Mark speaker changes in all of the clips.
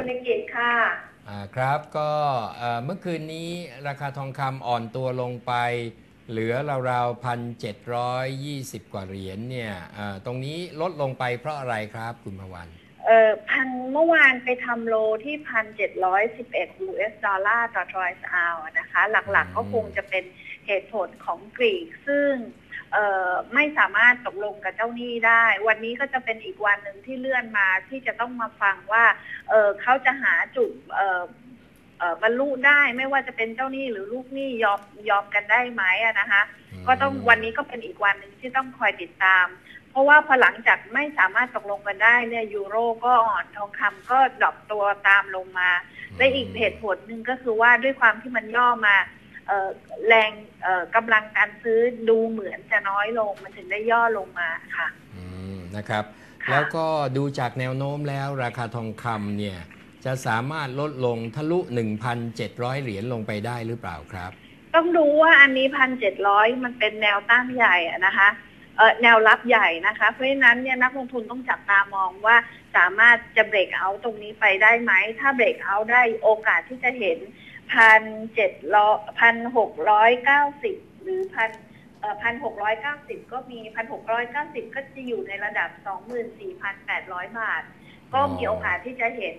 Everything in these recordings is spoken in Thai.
Speaker 1: บริกิตค่ะ
Speaker 2: อ่าครับก็เอ่อเมื่อคืนนี้ราคาทองคำอ่อนตัวลงไป เหลือราวๆพันเจ็ดร้อยยี่สิบกว่าเหรียญเนี่ยเอ่อตรงนี้ลดลงไปเพราะอะไรครับคุณพวัน
Speaker 1: เอ่อพันเมื่อวานไปทำโลที่พันเจ็ดร้อยสิบเอ็ด US ดอลลาร์ต่อทรอยส์อาวนะคะ หลักๆก็คงจะเป็นเหตุผลของกรีกซึ่งเอ่อ ไม่สามารถตกลงกับเจ้าหนี้ได้ วันนี้ก็จะเป็นอีกวันหนึ่งที่เลื่อนมาที่จะต้องมาฟังว่าเอ่อเขาจะหาจุดเอ่อเอ่อบรรลุได้ไม่ว่าจะเป็นเจ้าหนี้หรือลูกหนี้ยอมยอมกันได้ไหมอะนะคะ ก็ต้องวันนี้ก็เป็นอีกวันหนึ่งที่ต้องคอยติดตาม เพราะว่าพอหลังจากไม่สามารถตกลงกันได้เนี่ยยูโรก็อ่อนทองคำก็ดรอปตัวตามลงมา และอีกเหตุผลหนึ่งก็คือว่าด้วยความที่มันย่อมาเอ่อ แรงเอ่อกำลังการซื้อดูเหมือนจะน้อยลงมันถึงได้ย่อลงมาค่ะ
Speaker 2: อืมนะครับ
Speaker 1: ค่ะ
Speaker 2: แล้วก็ดูจากแนวโน้มแล้วราคาทองคำเนี่ยจะสามารถลดลงทะลุ 1,700 เหรียญลงไปได้หรือเปล่าครับ
Speaker 1: ต้องดูว่าอันนี้พันเจ็ดร้อยมันเป็นแนวต้านใหญ่อะนะคะเออแนวรับใหญ่นะคะ เพราะฉะนั้นเนี่ยนักลงทุนต้องจับตามองว่าสามารถจะเบรกเอาตรงนี้ไปได้ไหม ถ้าเบรกเอาได้โอกาสที่จะเห็น พันเจ็ดร้อยพันหกร้อยเก้าสิบหรือพันเอ่อพันหกร้อยเก้าสิบก็มีพันหกร้อยเก้าสิบก็จะอยู่ในระดับสองหมื่นสี่พันแปดร้อยบาท ก็มีโอกาสที่จะเห็น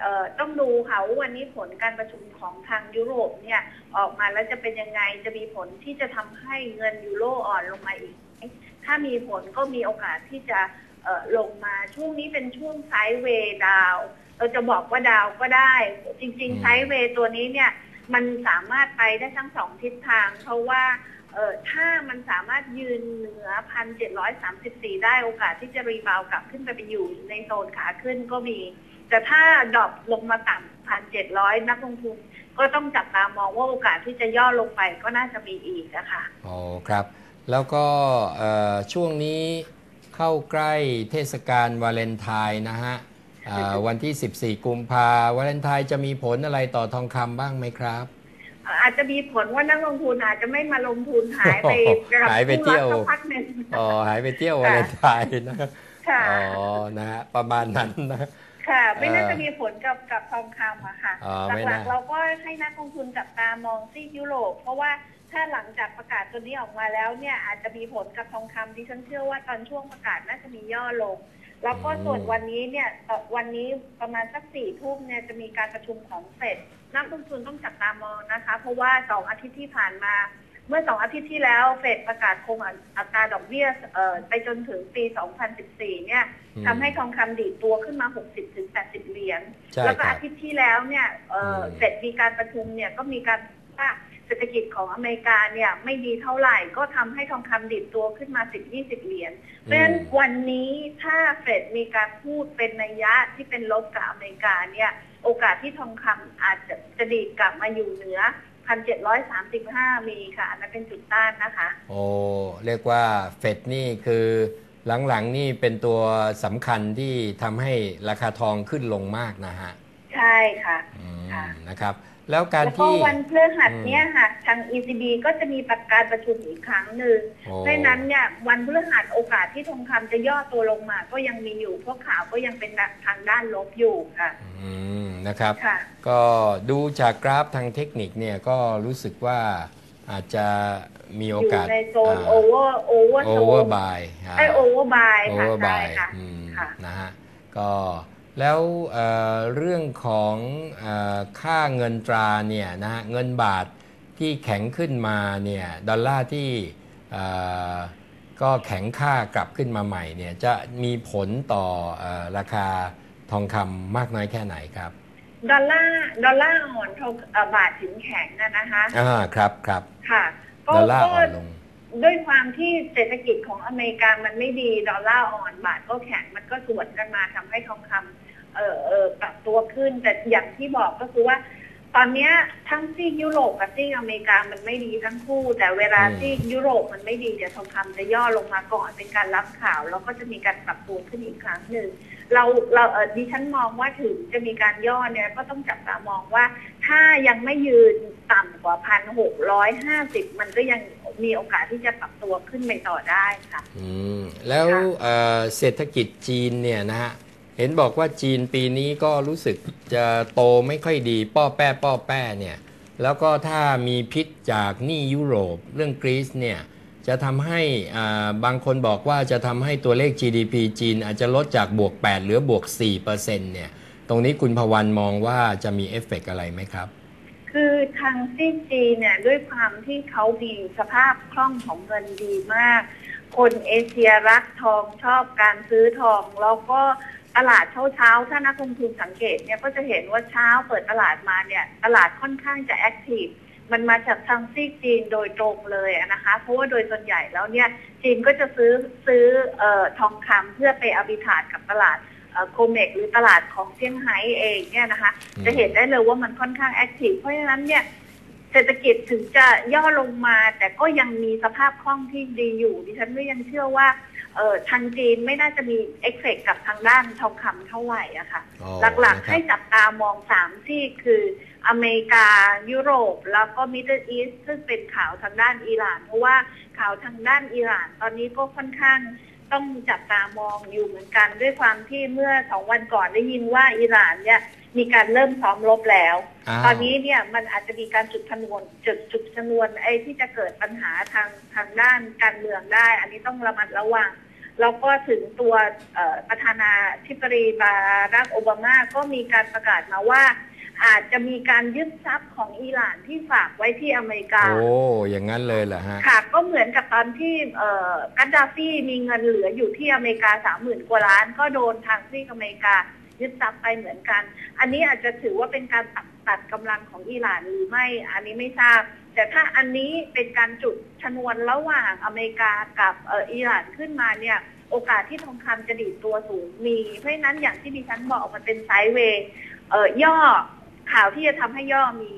Speaker 1: เอ่อต้องดูค่ะว่าวันนี้ผลการประชุมของทางยุโรปเนี่ยออกมาแล้วจะเป็นยังไงจะมีผลที่จะทำให้เงินยูโรอ่อนลงมาอีกไหมถ้ามีผลก็มีโอกาสที่จะ ลงมาช่วงนี้เป็นช่วงไซด์เวย์ดาวเราจะบอกว่าดาวก็ได้ จริง
Speaker 2: อืม
Speaker 1: ๆไซด์เวย์ตัวนี้เนี่ยมันสามารถไปได้ทั้งสองทิศทาง เพราะว่าเอ่อถ้ามันสามารถยืนเหนือพันเจ็ดร้อยสามสิบสี่ได้โอกาสที่จะรีบาวกลับขึ้นไปไปอยู่ในโซนขาขึ้นก็มี แต่ถ้าดรอปลงมาต่ำพันเจ็ดร้อยนักลงทุนก็ต้องจับตามองว่าโอกาสที่จะย่อลงไปก็น่าจะมีอีกนะคะ
Speaker 2: อ๋อครับ แล้วก็เอ่อช่วงนี้ เข้าใกล้เทศกาลวาเลนไทน์นะฮะเอ่อวันที่ 14 กุมภาวาเลนไทน์จะมีผลอะไรต่อทองคำบ้างไหมครับ
Speaker 1: อาจจะมีผลว่านักลงทุนอาจจะไม่มาลงทุนหายไปกับ
Speaker 2: หายไปเที่ยว
Speaker 1: คู่รักสักพักหนึ่ง
Speaker 2: อ๋อหายไปเที่ยววาเลนไทน์นะ
Speaker 1: ค่ะ
Speaker 2: อ๋อนะฮะประมาณนั้นนะ
Speaker 1: ค่ะ ไม่น่า
Speaker 2: เอ่อ
Speaker 1: จะมีผลกับกับทองคำอะค่ะ
Speaker 2: อ๋อไม่
Speaker 1: หลั
Speaker 2: น่า
Speaker 1: กๆเราก็ให้นักลงทุนจับตามองซีกยุโรป เพราะว่า ถ้าหลังจากประกาศตัวนี้ออกมาแล้วเนี่ยอาจจะมีผลกับทองคำดิฉันเชื่อว่าตอนช่วงประกาศน่าจะมีย่อลง แล้วก็ส่วนวันนี้เนี่ยเอ่อวันนี้ประมาณสักสี่ทุ่มเนี่ยจะมีการประชุมของเฟดนักลงทุนต้องจับตามองนะคะ เพราะว่าสองอาทิตย์ที่ผ่านมาเมื่อสองอาทิตย์ที่แล้วเฟดประกาศคงอัตราดอกเบี้ยเอ่อไปจนถึงปี 2014 เนี่ย
Speaker 2: อืม
Speaker 1: ทำให้ทองคำดีดตัวขึ้นมา 60 ถึง 80 เหรียญ
Speaker 2: ใช่
Speaker 1: แล้วก็
Speaker 2: ครับ
Speaker 1: อาทิตย์ที่แล้วเนี่ยเอ่ออ
Speaker 2: ม
Speaker 1: เฟดมีการประชุมเนี่ยก็มีการว่า เศรษฐกิจของอเมริกาเนี่ยไม่ดีเท่าไหร่ก็ทำให้ทองคำดิดตัวขึ้นมา 10-20 เหรียญ เพราะฉะนั้นวันนี้ถ้าเฟดมีการพูดเป็นนัยยะที่เป็นลบกับอเมริกาเนี่ยโอกาสที่ทองคำอาจจะจะดีดกลับมาอยู่เหนือ 1,735 มีค่ะ อันนั้นเป็นจุดต้านนะคะ
Speaker 2: โอ้ เรียกว่าเฟดนี่คือหลังๆนี่เป็นตัวสำคัญที่ทำให้ราคาทองขึ้นลงมากนะฮะ
Speaker 1: ใช่ค่ะ
Speaker 2: อืม
Speaker 1: ค่ะ
Speaker 2: นะครับ แล้วการ
Speaker 1: แล้วก็
Speaker 2: ที่
Speaker 1: วันพฤหัสเนี่ยค่ะทาง ECB ก็จะมีประการประชุมอีกครั้งหนึ่ง
Speaker 2: โอ้
Speaker 1: เพราะฉะนั้นเนี่ยวันพฤหัสโอกาสที่ทองคำจะย่อตัวลงมา ก็ยังมีอยู่เพราะข่าวก็ยังเป็นทางด้านลบอยู่ค่ะ
Speaker 2: อืมนะครับ
Speaker 1: ค่ะ
Speaker 2: ก็ดูจากกราฟทางเทคนิคเนี่ยก็รู้สึกว่าอาจจะมี
Speaker 1: อ
Speaker 2: โอยู่กาส
Speaker 1: ในโซนโอเวอร์โอเวอร์
Speaker 2: โอ
Speaker 1: โซ
Speaker 2: เวอนร์บาย
Speaker 1: ไอโอเวอร์บาย
Speaker 2: โอ
Speaker 1: ค่ะ
Speaker 2: เวอร์
Speaker 1: ใช่
Speaker 2: บาย
Speaker 1: ค่ะ
Speaker 2: อืม
Speaker 1: ค่ะ
Speaker 2: นะฮะก็ แล้วเอ่อเรื่องของเออค่าเงินตราเนี่ยนะฮะเงินบาทที่แข็งขึ้นมาเนี่ยดอลลาร์ที่เอ่อก็แข็งค่ากลับขึ้นมาใหม่เนี่ยจะมีผลต่อเออราคาทองคำมากน้อยแค่ไหนครับ
Speaker 1: ดอลลาร์ดอลลาร์อ่อนทองเอ่อบาทถึงแข็งอะนะคะ
Speaker 2: อ่าครับครับ
Speaker 1: ค่ะก็
Speaker 2: ดอลลาร์
Speaker 1: ก็
Speaker 2: อ่อนลง
Speaker 1: ด้วยความที่เศรษฐกิจของอเมริกามันไม่ดี ดอลลาร์อ่อนบาทก็แข็งมันก็สวนกันมาทำให้ทองคำ เออเออปรับตัวขึ้น แต่อย่างที่บอกก็คือว่า ตอนเนี้ยทั้งซีกยุโรปกับซีกอเมริกามันไม่ดีทั้งคู่ แต่เวลา
Speaker 2: อืม
Speaker 1: ซีกยุโรปมันไม่ดีเดี๋ยวทองคำจะย่อลงมาก่อนเป็นการรับข่าวแล้วก็จะมีการปรับตัวขึ้นอีกครั้งหนึ่งเราเราเออดิฉันมองว่าถึงจะมีการย่อเนี่ยก็ต้องจับตามองว่า ถ้ายังไม่ยืนต่ำกว่าพันหกร้อยห้าสิบมันก็ยังมีโอกาสที่จะปรับตัวขึ้นไปต่อได้ค่ะ
Speaker 2: อืม แล้ว
Speaker 1: ค่ะ
Speaker 2: เอ่อเศรษฐกิจจีนเนี่ยนะฮะ เห็นบอกว่าจีนปีนี้ก็รู้สึกจะโตไม่ค่อยดี ป้อแป้ป้อแป้เนี่ย แล้วก็ถ้ามีพิษจากหนี้ยุโรปเรื่องกรีซเนี่ยจะทำให้อ่าบางคนบอกว่าจะทำให้ตัวเลข GDP จีนอาจจะลดจากบวก 8 เหลือบวก4%เนี่ย ตรงนี้คุณพวันมองว่าจะมีเอฟเฟกต์อะไรไหมครับ
Speaker 1: คือทางซีจีนเนี่ยด้วยความที่เขามีสภาพคล่องของเงินดีมาก คนเอเชียรักทองชอบการซื้อทอง แล้วก็ ตลาดเช้าเช้าๆถ้านักลงทุนสังเกตเนี่ยก็จะเห็นว่าเช้าเปิดตลาดมาเนี่ยตลาดค่อนข้างจะแอคทีฟมันมาจากทางซีกจีนโดยตรงเลยอะนะคะ เพราะว่าโดยส่วนใหญ่แล้วเนี่ยจีนก็จะซื้อซื้อเอ่อทองคำเพื่อไปอาบิทานกับตลาดโคเมกหรือตลาดของเซี่ยงไฮ้เองเนี่ยนะคะ
Speaker 2: อืม
Speaker 1: จะเห็นได้เลยว่ามันค่อนข้างแอคทีฟเพราะฉะนั้นเนี่ย เศรษฐกิจถึงจะย่อลงมา แต่ก็ยังมีสภาพคล่องที่ดีอยู่ดิฉันก็ยังเชื่อว่าเออทางจีนไม่น่าจะมีเอฟเฟกต์กับทางด้านทองคำเท่าไหร่อะค่ะ
Speaker 2: อ๋อ
Speaker 1: หลัก
Speaker 2: นะ
Speaker 1: ๆ
Speaker 2: ค
Speaker 1: ให้
Speaker 2: รับ
Speaker 1: จับตามองสามที่คืออเมริกายุโรป แล้วก็มิดเดิลอีสซึ่งเป็นข่าวทางด้านอิหร่าน เพราะว่าข่าวทางด้านอิหร่าน ตอนนี้ก็ค่อนข้าง ต้องจับตามองอยู่เหมือนกัน ด้วยความที่เมื่อสองวันก่อนได้ยินว่าอิหร่านเนี่ยมีการเริ่มซ้อมรบแล้วา
Speaker 2: ว
Speaker 1: ตอนนี้เนี่ยมันอาจจะมีการจุดชนวนจุดจุดชนวนไอ้ที่จะเกิดปัญหาทางทางด้านการเมืองได้ อันนี้ต้องระมัดระวัง แล้วก็ถึงตัวเอ่อประธานาธิบดีบารักโอบามาก็มีการประกาศมาว่า อาจจะมีการยึดทรัพย์ของอิหร่านที่ฝากไว้ที่อเมริกา
Speaker 2: โอ้ อย่างนั้นเลยเหรอฮะ
Speaker 1: ค่ะ ก็เหมือนกับตอนที่เอ่อกัดดาฟีมีเงินเหลืออยู่ที่อเมริกาสามหมื่นกว่าล้าน ก็โดนทางที่อเมริกายึดทรัพย์ไปเหมือนกัน อันนี้อาจจะถือว่าเป็นการตัดตัดกำลังของอิหร่านหรือไม่ อันนี้ไม่ทราบ แต่ถ้าอันนี้เป็นการจุดชนวนระหว่างอเมริกากับเอ่ออิหร่านขึ้นมาเนี่ยโอกาสที่ทองคำจะดีดตัวสูงมี เพราะฉะนั้นอย่างที่ดิฉันบอกมันเป็นไซด์เวย์เอ่อย่อ ข่าวที่จะทำให้ย่อมี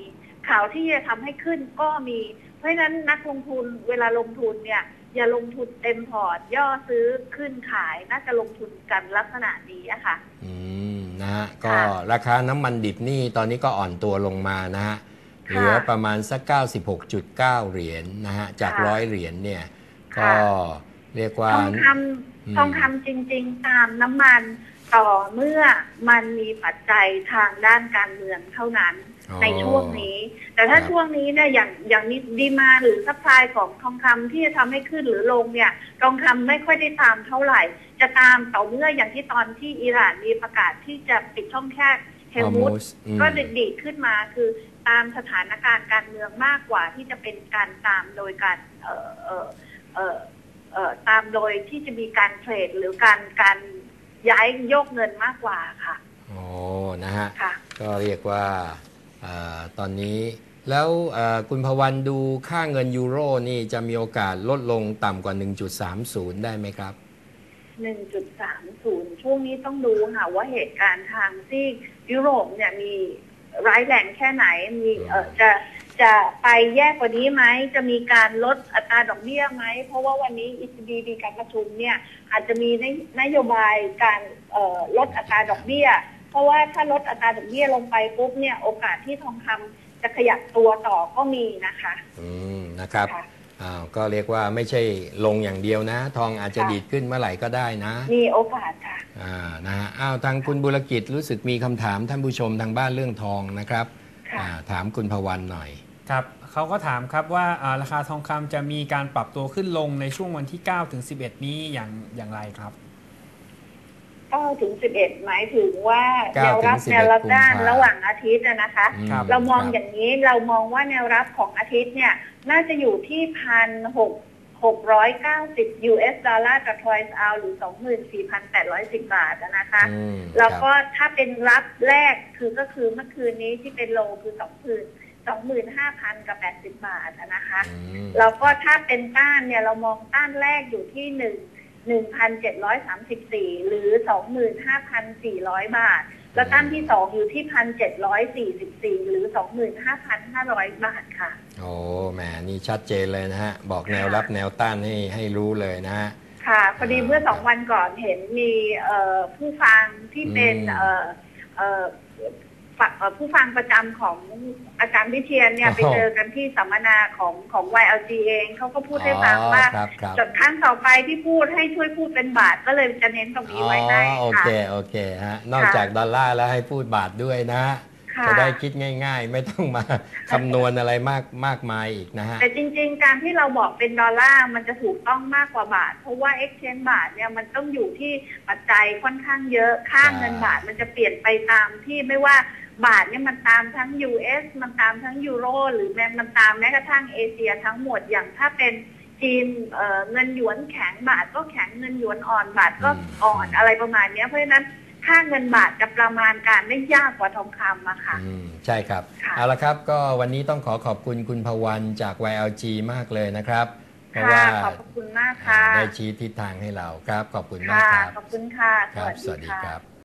Speaker 1: ข่าวที่จะทำให้ขึ้นก็มี เพราะฉะนั้นนักลงทุนเวลาลงทุนเนี่ยอย่าลงทุนเต็มพอร์ต ย่อซื้อขึ้นขายน่าจะลงทุนกันลักษณะนี้อะค่ะ
Speaker 2: อืมนะฮะก็ราคาน้ำมันดิบนี่ตอนนี้ก็อ่อนตัวลงมานะฮะเหลือประมาณสัก 96.9 เหรียญนนะฮะจาก
Speaker 1: ค่ะ
Speaker 2: ร้อยเหรียญเนี่ย
Speaker 1: ค่ะ
Speaker 2: ก็เรียกว่า
Speaker 1: ทองค
Speaker 2: อืมำ
Speaker 1: ทองคำจริง ๆ ตามน้ำมัน ต่อเมื่อมันมีปัจจัยทางด้านการเมืองเท่านั้น
Speaker 2: อ๋อ
Speaker 1: ในช่วงนี้ แต่ถ้า
Speaker 2: ครับ
Speaker 1: ช่วงนี้เนี่ยอย่างอย่างนี้ดีมาหรือซัพพลายของทองคำที่จะทำให้ขึ้นหรือลงเนี่ยทองคำไม่ค่อยได้ตามเท่าไหร่ จะตามต่อเมื่ออย่างที่ตอนที่อิหร่านมีประกาศที่จะปิดช่องแคบเฮลมุส
Speaker 2: Hormuz อืม
Speaker 1: ก็ดีดขึ้นมาคือตามสถานการณ์การเมืองมากกว่าที่จะเป็นการตามโดยการเอ่อเอ่อเอ่อเอ่อตามโดยที่จะมีการเทรดหรือการการ ย้ายโยกเงินมากกว่าค่ะ
Speaker 2: โอ้นะฮะ
Speaker 1: ค่ะ
Speaker 2: ก็เรียกว่าอาตอนนี้ แล้วอ่าคุณพวันดูค่าเงินยูโรนี่จะมีโอกาสลดลงต่ำกว่า 1.30 ได้ไหมครับ
Speaker 1: 1.30ช่วงนี้ต้องดูค่ะว่าเหตุการณ์ทางที่ยุโรปเนี่ยมีร้ายแรงแค่ไหนมีเออจะ จะไปแย่กว่านี้ไหม จะมีการลดอัตราดอกเบี้ยไหม เพราะว่าวันนี้ ECB มีการประชุมเนี่ย อาจจะมีนนโยบายการเอ่อลดอัตราดอกเบี้ย เพราะว่าถ้าลดอัตราดอกเบี้ยลงไปปุ๊บเนี่ยโอกาสที่ทองคำจะขยับตัวต่อก็มีนะคะ
Speaker 2: อืมนะครับ
Speaker 1: ค่ะ
Speaker 2: อ้าวก็เรียกว่าไม่ใช่ลงอย่างเดียวนะ ทองอาจจะ
Speaker 1: ค่ะ
Speaker 2: ดีดขึ้นเมื่อไหร่ก็ได้นะ
Speaker 1: มีโอกาสค่ะ
Speaker 2: อ่านะฮะอ้าวทางคุณบุรกิจรู้สึกมีคำถามท่านผู้ชมทางบ้านเรื่องทองนะครับ
Speaker 1: ค่ะ
Speaker 2: อ่าถามคุณพวันหน่อย
Speaker 3: ครับเขาก็ถามครับว่าอ่าราคาทองคำจะมีการปรับตัวขึ้นลงในช่วงวันที่9ถึง11 นี้อย่างอย่างไรครับ
Speaker 1: 9ถึง11 หมายถึงว่า
Speaker 2: เก้า
Speaker 1: แนวรับ
Speaker 2: ถึง11
Speaker 1: แนวรับด้าน
Speaker 2: กุมภา
Speaker 1: ระหว่างอาทิตย์อะนะคะ
Speaker 2: อืม
Speaker 3: ครับ
Speaker 1: เรามอง
Speaker 2: คบ
Speaker 1: อย่างนี้เรามองว่าแนวรับของอาทิตย์เนี่ยน่าจะอยู่ที่พันหกหกร้อยเก้าสิบ US ดอลลาร์ต่อทรอยส์เอาหรือสองหมื่นสี่พันแปดร้อยสิบบาทอะนะคะ
Speaker 2: อืม
Speaker 1: แล้วก็
Speaker 2: ครับ
Speaker 1: ถ้าเป็นรับแรกคือก็คือเมื่อคืนนี้ที่เป็นโลคือสองหมื่น สองหมื่นห้าพันกับแปดสิบบาทอะนะคะ
Speaker 2: อืม
Speaker 1: แล้วก็ถ้าเป็นต้านเนี่ยเรามองต้านแรกอยู่ที่หนึ่งหนึ่งพันเจ็ดร้อยสามสิบสี่หรือสองหมื่นห้าพันสี่ร้อยบาท แล้วต้านที่สองอยู่ที่พันเจ็ดร้อยสี่สิบสี่หรือสองหมื่นห้าพันห้าร้อยบาทค่ะ
Speaker 2: โอ้แหมนี่ชัดเจนเลยนะฮะ บอกแนวรับแนวต้านให้ให้รู้เลยนะฮะ
Speaker 1: ค่ะพอดีเมื่อสองวันก่อนเห็นมีเอ่อผู้ฟังที่เป็น
Speaker 2: อืม
Speaker 1: เอ่อเอ่อฝเอ่อผู้ฟังประจำของอาจารย์วิเชียนเนี่ย
Speaker 2: โอ้
Speaker 1: ไป
Speaker 2: โห
Speaker 1: เจอกันที่สัมมนาของของ YLG เองเขาก็พูดให้ฟัง
Speaker 2: อ๋อ
Speaker 1: ว่า
Speaker 2: ครับครับ
Speaker 1: จดครั้งต่อไปที่พูดให้ช่วยพูดเป็นบาทก็เลยจะเน้นตรงนี้ไว้ให้
Speaker 2: อ๋อโอ
Speaker 1: ค่ะ
Speaker 2: เคโอเคฮะนอก
Speaker 1: ค่ะ
Speaker 2: จากดอลลาร์แล้วให้พูดบาทด้วยนะฮะ
Speaker 1: ค่ะ
Speaker 2: จะได้คิดง่าย ๆ ไม่ต้องมาคำนวณอะไรมากมากมายอีกนะฮะ
Speaker 1: แต่จริง ๆ การที่เราบอกเป็นดอลลาร์มันจะถูกต้องมากกว่าบาท เพราะว่า exchange บาทเนี่ยมันต้องอยู่ที่ปัจจัยค่อนข้างเยอะค่า
Speaker 2: ใช่
Speaker 1: เงินบาทมันจะเปลี่ยนไปตามที่ไม่ว่า บาทเนี่ยมันตามทั้ง US มันตามทั้งยูโร หรือแม้มันตามแม้กระทั่งเอเชียทั้งหมดอย่างถ้าเป็นจีนเอ่อเงินหยวนแข็งบาทก็แข็งเงินหยวนอ่อนบาทก็อ่อนอะไรประมาณเนี้ยเพราะฉะนั้นค่าเงินบาทจะประมาณการได้ยากกว่าทองคำอะค่ะ
Speaker 2: อืมใช่ครับ
Speaker 1: ค่ะ
Speaker 2: เอาละครับก็วันนี้ต้องขอขอบคุณคุณพวันจาก YLG มากเลยนะครับเพราะ
Speaker 1: ค่ะ
Speaker 2: ว่า
Speaker 1: ขอบพระคุณมากค่ะ
Speaker 2: ได้ชี้ทิศทางให้เราครับ ขอบคุณมาก
Speaker 1: ค่ะ
Speaker 2: ครับ
Speaker 1: ขอบคุณค่ะ
Speaker 2: ครับสวัสดีครับ